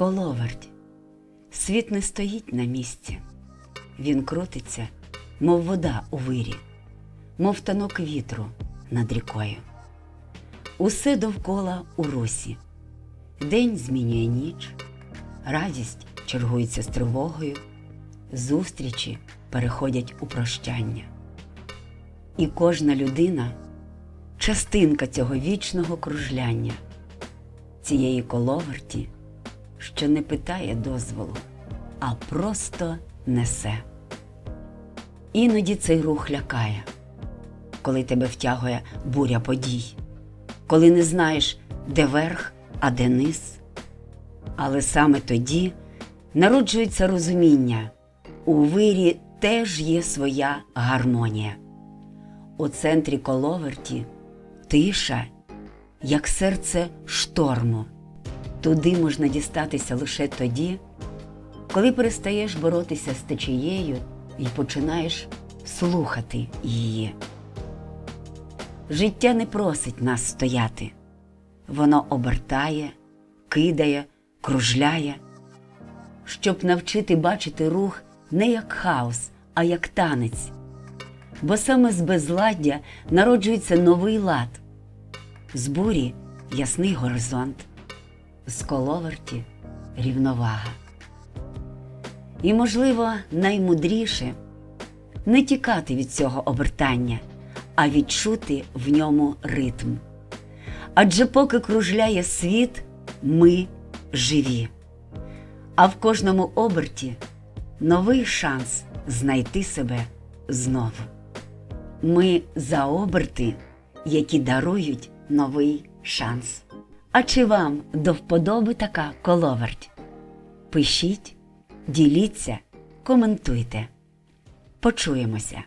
Коловерть. Світ не стоїть на місці. Він крутиться, мов вода у вирі, мов танок вітру над рікою. Усе довкола у русі. День змінює ніч, радість чергується з тривогою, зустрічі переходять у прощання. І кожна людина частинка цього вічного кружляння, цієї коловерті, що не питає дозволу, а просто несе. Іноді цей рух лякає, коли тебе втягує буря подій, коли не знаєш, де верх, а де низ. Але саме тоді народжується розуміння, у вирі теж є своя гармонія. У центрі коловерті тиша, як серце шторму. Туди можна дістатися лише тоді, коли перестаєш боротися з течією і починаєш слухати її. Життя не просить нас стояти, воно обертає, кидає, кружляє, щоб навчити бачити рух не як хаос, а як танець. Бо саме з безладдя народжується новий лад, з бурі ясний горизонт, з коловерті рівновага. І, можливо, наймудріше не тікати від цього обертання, а відчути в ньому ритм. Адже поки кружляє світ, ми живі. А в кожному оберті новий шанс знайти себе знову. Ми за оберти, які дарують новий шанс. А чи вам до вподоби така коловерть? Пишіть, діліться, коментуйте. Почуємося!